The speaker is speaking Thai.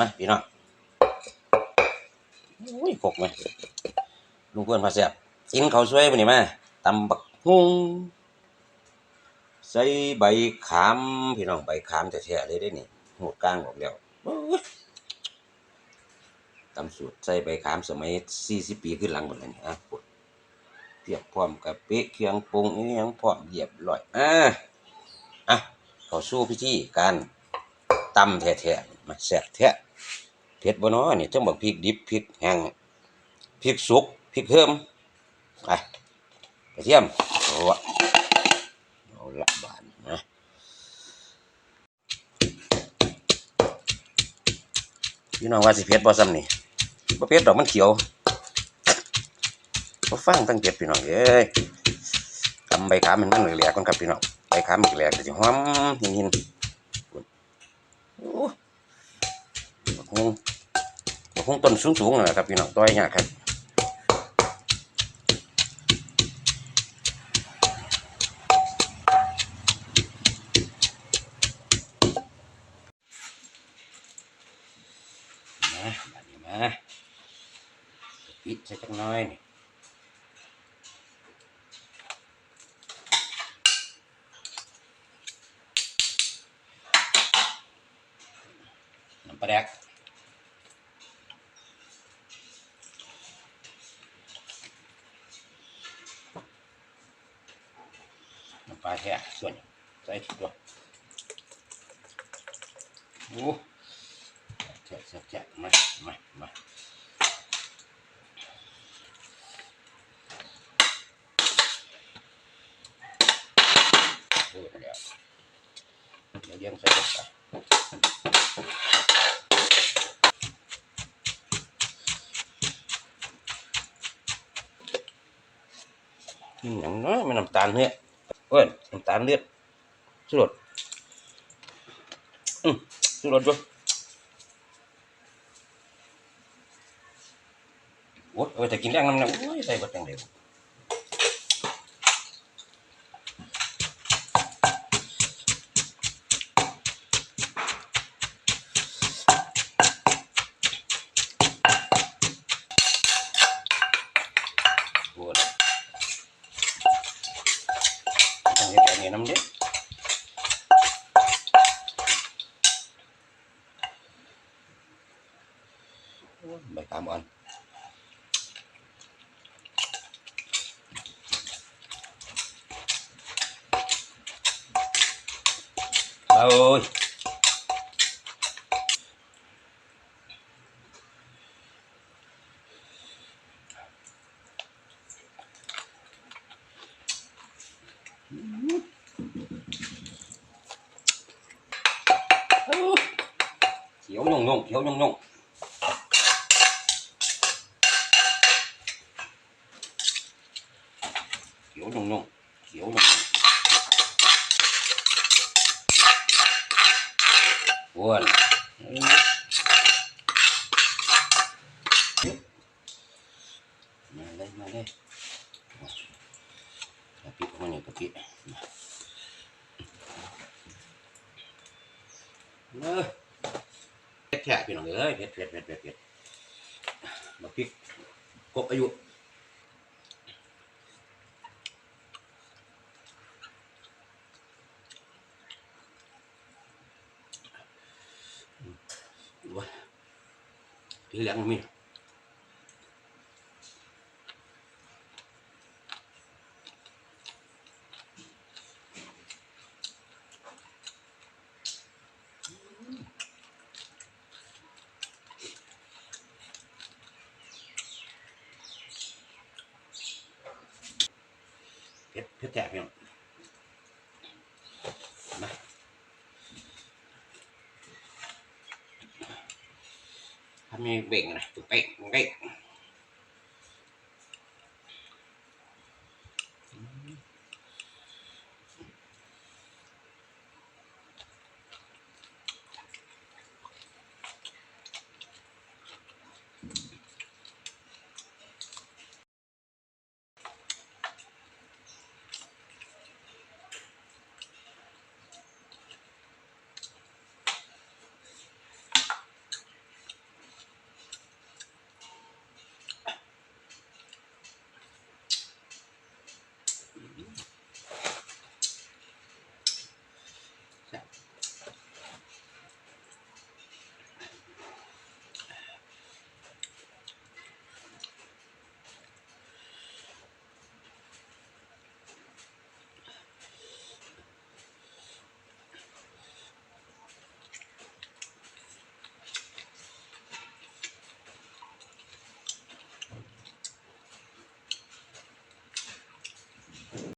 มาพี่น้องอุ้ยกกไหมลุงเพื่อนพาแซ่บกินข้าวสวยปะนี่มาตำบักฮุงใส่ใบขามพี่น้องใบขามแท้ๆเลยได้นี่หูดกลางออกแล้วโอ้ยตำสูตรใส่ใบขามสมัย40ปีขึ้นหลังหมดเลยนี่อะพูดเทียบพร้อมกับเป๊ะเครื่องปรุงอีหยังพร้อมเรียบร้อยอะอะเขาสู่พิธีการตำแท้ๆมาแซ่บแท้ เผ็ดบ่น้อนี่จังบักพริกดิบพริกแห้งพริกสุกพริกเพิ่มไปกระเทียมเอาวะเอาละบานนะพี่น้องว่าสิเผ็ดบ่ซ้ำนี่บ่เผ็ดดอกมันเขียวบ่ฟังตั้งเผ็ดพี่น้องเอ้ยกำใบขามันมันเหลือๆก่อนครับพี่น้องใบขามอีกแหลกก็สิหอมหินๆโอ้บักฮุง บักฮุงต้นสูงๆนั่นแหละครับพี่น้องต้อยยากครับ มาบัดนี้มาปิดใส่จักหน้อยนี่น้ำปลาแดก ปลาแท้ส่วนใส่ตัวโอ้แจ๊ะแจะแจะมามามาโอ้ยเดี๋ยวเดี๋ยวเลี้ยงใส่ลงไปอืมอย่างน้อยมันน้ำตาลเนี่ย เว้ยน้ำตาลเลือดสุดอืมสุดด้วยโอ้ยเอาไปแต่กินแรงน้ำหนักโอ้ยใส่บัดแดงเดียว பண்ணிடுறாங்க நமக்கு Baik aman. Ôi. nhùng nhùng thiếu nhùng nhùng thiếu nhùng nhùng thiếu nhùng buồn mà đây. Mà đây tapi kemana tapi nah แฉะพี่น้องเอ้ยเผ็ดเผ็ดเผ็ดเผ็ดเผ็ดมาพริกกบอายุว้าทีหลังมี แจ่พี่น้องมาถ้ามีเบ่งนะตุกเป๊กเป๊ก